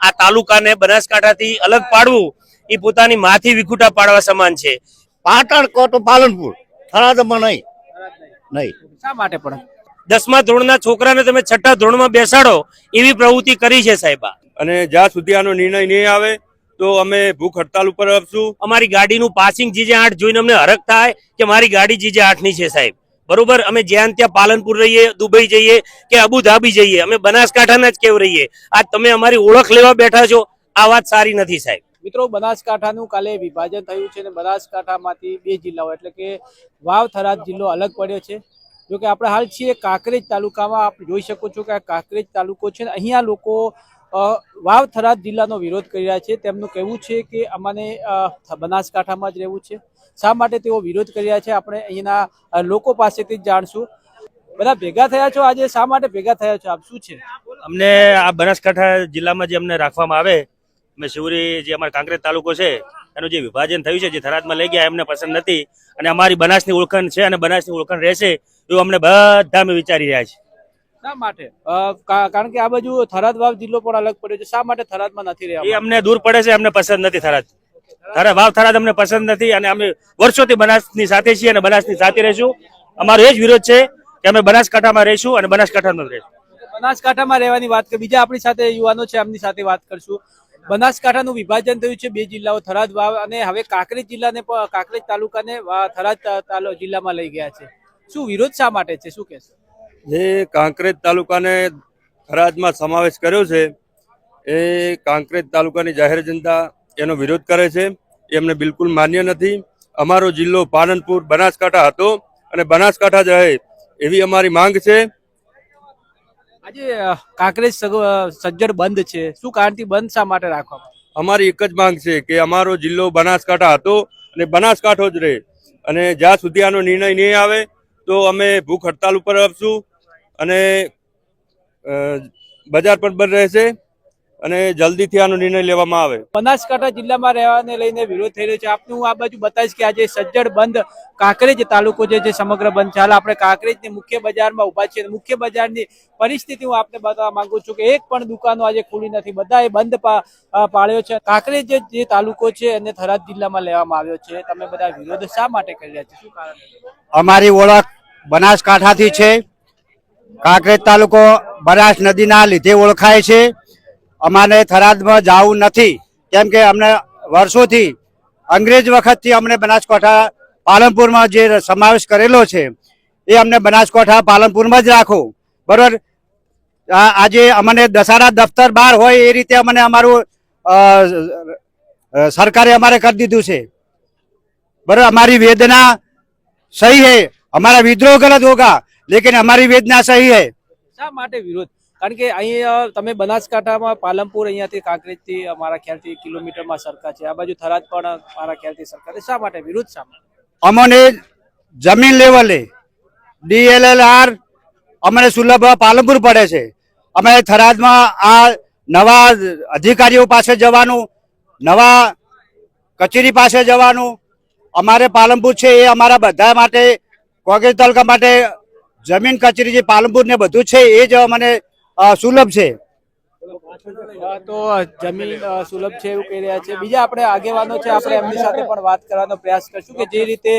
આ તાલુકાને બનાસકાંઠાથી અલગ પાડવું એ પોતાની માથી વિખુટા પાડવા સમાન છે. પાટણ કો તો પાલનપુર. થરાદમાં નહીં. નહીં. શા માટે પણ દસમા ધોરણના છોકરાને તમે છઠ્ઠા ધોરણમાં બેસાડો એવી પ્રવૃત્તિ કરી છે સાહેબા અને જ્યાં સુધી આનો નિર્ણય નહીં આવે તો અમે ભૂખ હડતાલ ઉપર આપશું. અમારી ગાડીનું પાસિંગ જીજે આઠ જોઈને અમને હરખ થાય કે મારી ગાડી જીજે આઠની છે સાહેબ. બરોબર? અમે જ્યાં ત્યાં પાલનપુર રહીએ, દુબઈ જઈએ કે અબુધાબી જઈએ, અમે બનાસકાંઠાના જ કેવ રહીએ. આજ તમે અમારી ઓળખ લેવા બેઠા છો, આ વાત સારી નથી સાહેબ. મિત્રો, બનાસકાંઠાનું કાલે વિભાજન થયું છે અને બનાસકાંઠામાંથી બે જિલ્લાઓ, એટલે કે વાવ થરાદ જિલ્લો અલગ પડ્યો છે. જો કે આપણે હાલ છીએ કાંકરેજ તાલુકામાં, આપ જોઈ શકો છો કે આ કાંકરેજ તાલુકો છે અહીંયા લોકો વાવ થરાદ જિલ્લાનો વિરોધ કરી રહ્યા છે. તેમનું કહેવું છે કે અમાને બનાસકાંઠામાં જ રહેવું છે. શા માટે તેઓ વિરોધ કરી રહ્યા છે? આપણે અહીંના લોકો પાસેથી જ જાણશું. બધા ભેગા થયા છો આજે? શા માટે ભેગા થયા છો? આપ શું છે? અમને આ બનાસકાંઠા જિલ્લામાં જે અમને રાખવામાં આવે, અમે શિવરી જે અમારા કાંકરેજ તાલુકો છે, એનું જે વિભાજન થયું છે, જે થરાદમાં લઈ ગયા, એમને પસંદ નથી. અને અમારી બનાસની ઓળખાણ છે અને બનાસની ઓળખાણ રહેશે, એવું અમને બધા અમે વિચારી રહ્યા છીએ. શા માટે? કારણ કે આ બાજુ થરાદ વાવ જિલ્લો પણ અલગ પડ્યો છે. શા માટે થરાદમાં નથી એ અમને દૂર પડે છે અમને પસંદ નથી થરાદ. થરા વાવ થરાદ અમને પસંદ નથી અને અમે વર્ષોથી બનાસની સાથે છીએ અને બનાસની સાથે રહીશું. અમારો એ જ વિરોધ છે કે અમે બનાસકાંઠામાં રહીશું અને બનાસકાંઠામાં રહીશું. બનાસકાંઠામાં રહેવાની વાત કરી. બીજા આપણી સાથે યુવાનો છે એમની સાથે વાત કરશું. બનાસકાંઠાનું વિભાજન થયું છે બે જિલ્લાઓ થરાદ વાવ અને હવે કાંકરેજ જિલ્લાને પણ કાંકરેજ તાલુકાને થરાદ જિલ્લામાં લઈ ગયા છે. શું વિરોધ શા માટે છે? શું કહેશો? જે કાંકરેજ તાલુકાને ખરાજમાં સમાવેશ કર્યો છે એ કાંકરેજ તાલુકાની જાહેર જનતા એનો વિરોધ કરે છે. એમને બિલકુલ માન્ય નથી. અમારો જિલ્લો પાલનપુર બનાસકાંઠા હતો અને બનાસકાંઠા જ રહે એવી અમારી માંગ છે. આજે કાંકરેજ સજ્જડ બંધ છે. શું કારણથી બંધ શા માટે રાખવામાં? અમારી એક જ માંગ છે કે અમારો જિલ્લો બનાસકાંઠા હતો અને બનાસકાંઠો જ રહે. અને જ્યાં સુધી આનો નિર્ણય નહીં આવે તો અમે ભૂખ હડતાલ ઉપર આપશું અને બજાર પણ બંધ રહેશે અને જલ્દીથી આનો નિર્ણય લેવામાં આવે. બનાસકાંઠા જિલ્લામાં રહેવાને લઈને વિરોધ થઈ રહ્યો છે. આપને હું આ બાજુ બતાવીશ કે આજે સજ્જડ બંધ કાંકરેજ તાલુકો જે છે સમગ્ર બંધ છે. હાલ આપણે કાંકરેજની મુખ્ય બજારમાં ઊભા છીએ. અને મુખ્ય બજારની પરિસ્થિતિ હું આપને બતાવવા માંગુ છું કે એક પણ દુકાનો આજે ખુલી નથી. બધા એ બંધ પા- પાડ્યો છે. કાંકરેજ જે- જે તાલુકો છે એને થરાદ જિલ્લામાં લેવામાં આવ્યો છે. તમે બધા વિરોધ શા માટે કરી રહ્યા છો? શું કારણ? અમારી ઓળખ બનાસકાંઠાથી છે. કાંકરેજ તાલુકો બનાસ નદીના લીધે ઓળખાય છે. અમારે થરાદમાં જવું નથી. કેમ કે અમને વર્ષોથી અંગ્રેજ વખતથી અમને બનાસકાંઠા પાલનપુરમાં જે સમાવેશ કરેલો છે, એ અમને બનાસકાંઠા પાલનપુરમાં જ રાખો. બરાબર? આજે અમને દસારા દફતર બહાર હોય એ રીતે અમને અમારું સરકારે અમારે કરી દીધું છે. બરાબર? અમારી વેદના સહી હે. અમારા વિદ્રોહ ગલત હોગા. लेकिन हमारी वेदना सही है શા માટે વિરોધ કારણ કે અહીં અ, તમે બનાસકાંઠામાં પાલનપુર અહીંયાથી કાંકરેજથી અમારા ખ્યાલથી કિલોમીટરમાં સરખા છે આ બાજુ થરાદ પણ મારા ખ્યાલથી સરખા છે શા માટે વિરોધ શા માટે અમને જમીન લેવલે ડીએલએલઆર અમને સુલભ પાલનપુર પડે છે અમે થરાદમાં આ નવા અધિકારીઓ પાસે જવાનું નવા કચેરી પાસે જવાનું અમારે પાલનપુર છે એ અમારા બધા માટે કોંગ્રેસ તાલુકા માટે જમીન કચેરી જે પાલનપુર ને બધું છે એ જ મને સુલભ છે. તો જમીન સુલભ છે એવું કહી રહ્યા છે. બીજા આપણે આગેવાનો છે આપણે એમની સાથે પણ વાત કરવાનો પ્રયાસ કરશું કે જે રીતે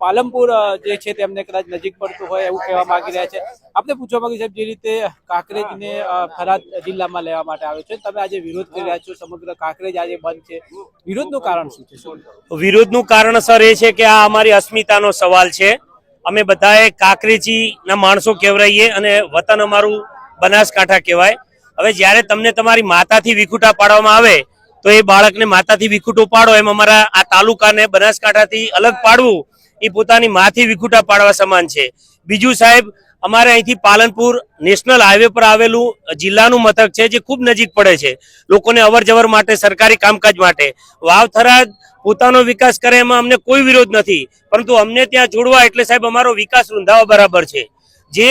પાલનપુર જે છે તેમને કદાચ નજીક પડતું હોય એવું કહેવા માંગી રહ્યા છે. આપણે પૂછવા માંગી સાહેબ જે રીતે કાંકરેજને ફરાદ જિલ્લામાં લેવા માટે આવ્યો છે. તમે આજે વિરોધ કરી રહ્યા છો સમગ્ર કાંકરેજ આજે બંધ છે. વિરોધનું કારણ શું છે? વિરોધનું વિરોધનું કારણસર એ છે કે આ અમારી અસ્મિતાનો સવાલ છે. અમે બધાએ કાંકરેજીના માણસો કહેવરાઈએ અને વતન અમારું બનાસકાંઠા કહેવાય. હવે જ્યારે તમને તમારી માતાથી વિખૂટા પાડવામાં આવે, તો એ બાળકને માતાથી વિખૂટો પાડો, એમ અમારા આ તાલુકાને બનાસકાંઠાથી અલગ પાડવું, એ પોતાની માથી વિખૂટા પાડવા સમાન છે. બીજું સાહેબ અમારે અહીંથી પાલનપુર નેશનલ હાઈવે પર આવેલું જિલ્લાનું મથક છે, જે ખૂબ નજીક પડે છે. લોકોને અવર જવર માટે, સરકારી કામકાજ માટે. વાવ થરાદ પોતાનો વિકાસ કરે, એમાં અમને કોઈ વિરોધ નથી. પરંતુ અમને ત્યાં જોડવા એટલે સાહેબ અમારો વિકાસ રૂંધાવા બરાબર છે. જે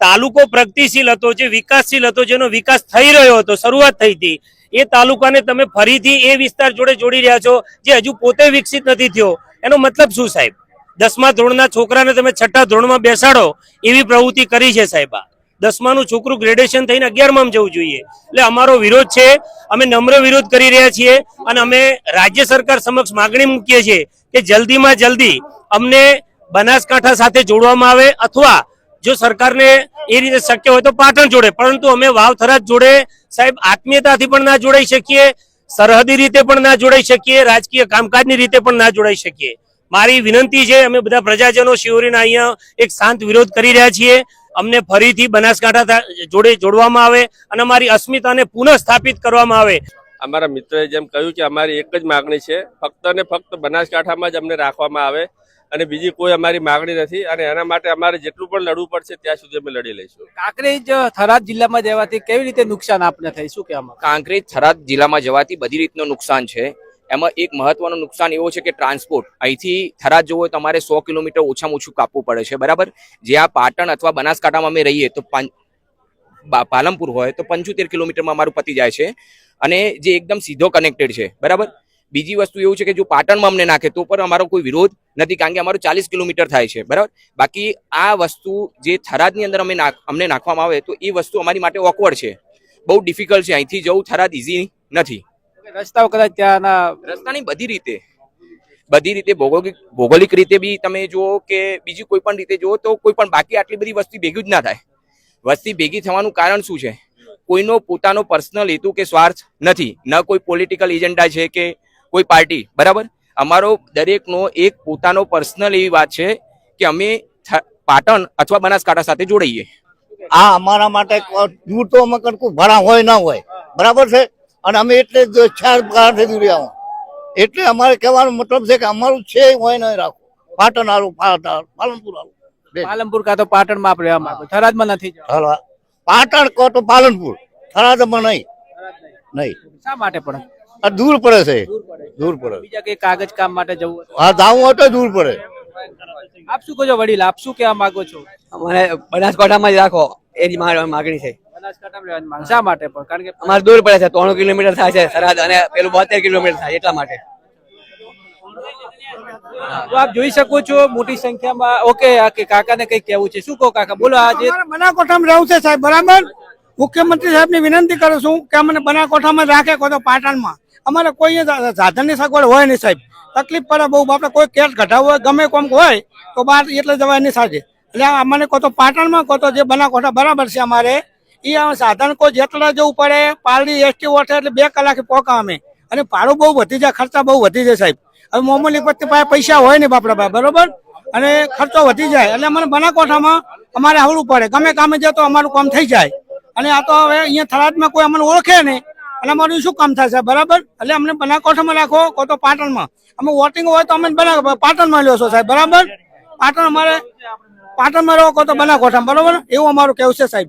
તાલુકો પ્રગતિશીલ હતો, જે વિકાસશીલ હતો, જેનો વિકાસ થઈ રહ્યો હતો, શરૂઆત થઈ હતી, એ તાલુકાને તમે ફરીથી એ વિસ્તાર જોડે જોડી રહ્યા છો, જે હજુ પોતે વિકસિત નથી થયો. એનો મતલબ શું સાહેબ? દસમા ધોરણના છોકરાને તમે છઠ્ઠા ધોરણમાં બેસાડો એવી પ્રવૃત્તિ કરી છે સાહેબ દસમાનું છોકરું ગ્રેડ્યુએશન થઈને અગિયારમાં જવું જોઈએ. એટલે અમારો વિરોધ છે, અમે નમ્ર વિરોધ કરી રહ્યા છીએ અને અમે રાજ્ય સરકાર સમક્ષ માગણી મૂકીએ છીએ કે જલ્દીમાં જલ્દી અમને બનાસકાંઠા સાથે જોડવામાં આવે અથવા જો સરકારને એ રીતે શક્ય હોય તો પાટણ જોડે. પરંતુ અમે વાવ થરાદ જોડે સાહેબ આત્મીયતાથી પણ ના જોડાઈ શકીએ, સરહદી રીતે પણ ના જોડાઈ શકીએ, રાજકીય કામકાજની રીતે પણ ના જોડાઈ શકીએ. મારી વિનંતી છે અમે બધા પ્રજાજનો શિવરીના અહીંયા એક શાંત વિરોધ કરી રહ્યા છીએ. અમને ફરીથી બનાસકાંઠા જોડે જોડવામાં આવે અને અમારી અસ્મિતાને પુનઃ સ્થાપિત કરવામાં આવે. અમારા મિત્રએ જેમ કહ્યું કે અમારી એક જ માગણી છે ફક્ત ને ફક્ત બનાસકાંઠામાં જ અમને રાખવામાં આવે અને બીજી કોઈ અમારી માગણી નથી અને એના માટે અમારે જેટલું પણ લડવું પડશે ત્યાં સુધી અમે લડી લઈશું. કાંકરેજ થરાદ જિલ્લામાં જવાથી કેવી રીતે નુકસાન આપને થઈ? શું કહેવામાં કાંકરેજ થરાદ જિલ્લામાં જવાથી બધી રીતનું નુકસાન છે. એમાં એક મહત્વનું નુકસાન એવો છે કે ટ્રાન્સપોર્ટ અહીંથી થરાદ જવું હોય તમારે સો કિલોમીટર ઓછામાં ઓછું કાપવું પડે છે, બરાબર? જે આ પાટણ અથવા બનાસકાંઠામાં અમે રહીએ તો પાલમપુર હોય તો પંચોતેર કિલોમીટરમાં અમારું પતી જાય છે અને જે એકદમ સીધો કનેક્ટેડ છે, બરાબર? બીજી વસ્તુ એવું છે કે જો પાટણમાં અમને નાખે તો પણ અમારો કોઈ વિરોધ નથી કારણ કે અમારું ચાલીસ કિલોમીટર થાય છે, બરાબર? બાકી આ વસ્તુ જે થરાદની અંદર અમે અમને નાખવામાં આવે તો એ વસ્તુ અમારી માટે ઓકવર્ડ છે. બહુ ડિફિકલ્ટ છે. અહીંથી જવું થરાદ ઇઝી નથી. રસ્તાઓ કદાચ ત્યાંના રસ્તાની બધી રીતે. બધી રીતે ભૌગોલિક ભૌગોલિક રીતે બી તમે જુઓ કે બીજી કોઈ પણ રીતે જુઓ તો કોઈ પણ બાકી આટલી બધી વસ્તી ભેગી જ ના થાય. વસ્તી ભેગી થવાનું કારણ શું છે? કોઈનો પોતાનો પર્સનલ હેતુ કે સ્વાર્થ નથી. ન કોઈ પોલિટિકલ એજન્ડા છે કે કોઈ પાર્ટી બરાબર? અમારો દરેકનો એક પોતાનો પર્સનલ એવી વાત છે કે અમે પાટણ અથવા બનાસકાંઠા સાથે જોડાઈએ. આ અમારા માટે દૂર તો અમે કડકું ભણા હોય ના હોય. બરાબર છે? અને અમે એટલે જ ચાર ગાંઠે દુરિયા એટલે અમારે કહેવાનો મતલબ છે કે અમારું છે હોય નહીં રાખો. પાટણ આવું પાલનપુર આવું પાલનપુર કાં તો પાટણમાં આપણે રહેવા માંગો થરાદમાં નથી જવા પાટણ કહો તો પાલનપુર. થરાદમાં નહીં. નહીં. શા માટે પણ આ દૂર પડે છે. દૂર પડે દૂર બીજા કઈ કાગજ કામ માટે જવું હા જાવું હોય તો દૂર પડે. આપ શું કહો છો વડીલ? આપ શું કહેવા માંગો છો? અમારે બનાસકાંઠામાં જ રાખો. એ જ મારી માગણી છે. બનાસકાંઠામાં માંગ. શા માટે પણ? કારણ કે અમારે દૂર પડે છે ત્રણ કિલોમીટર થાય છે સરહદ અને પેલું બોતેર કિલોમીટર થાય એટલા માટે. તો આપ જોઈ શકો છો મોટી સંખ્યામાં ઓકે આ કે કાકાને કઈ કહેવું છે? શું કહો કાકા? બોલો આજે. બનાસકાંઠામાં રહેવું છે સાહેબ બરાબર? મુખ્યમંત્રી સાહેબની વિનંતી કરું છું કે અમને બનાસકાંઠામાં રાખે કો તો પાટણમાં. અમારે કોઈ સાધન સાધનની સગવડ હોય નહીં સાહેબ. તકલીફ પડે બહુ આપણે કોઈ કેસ ઘટાવો હોય ગમે કોમ હોય તો બહાર એટલે જવાય નહીં સાથે એટલે અમને કહો તો પાટણમાં કહો તો જે બનાકોઠા બરાબર છે અમારે એ સાધન કોઈ જેટલા જવું પડે, પાલડી એસટી ઓઠે એટલે બે કલાકે પહોંચા અમે અને ભાડું બહુ વધી જાય, ખર્ચા બહુ વધી જાય સાહેબ. હવે મામૂલી પત્તી પાસે પૈસા હોય ને બાપડા પાસે, બરોબર? અને ખર્ચો વધી જાય. એટલે અમને બનાકોઠામાં અમારે આવડવું પડે. ગમે કામે જાય તો અમારું કામ થઈ જાય. અને આ તો હવે અહીંયા થરાદમાં કોઈ અમને ઓળખે નહીં. અને અમારું શું કામ છે બરાબર? એટલે અમને બનાસકાંઠામાં રાખો, કો તો પાટણમાં. અમે વોટિંગ હોય તો અમે બના, પાટણમાં લ્યો સાહેબ, બરાબર? પાટણ અમારે, પાટણમાં રહો, કો તો બનાસકાંઠામાં બરોબર? એવું અમારું કેવું છે સાહેબ.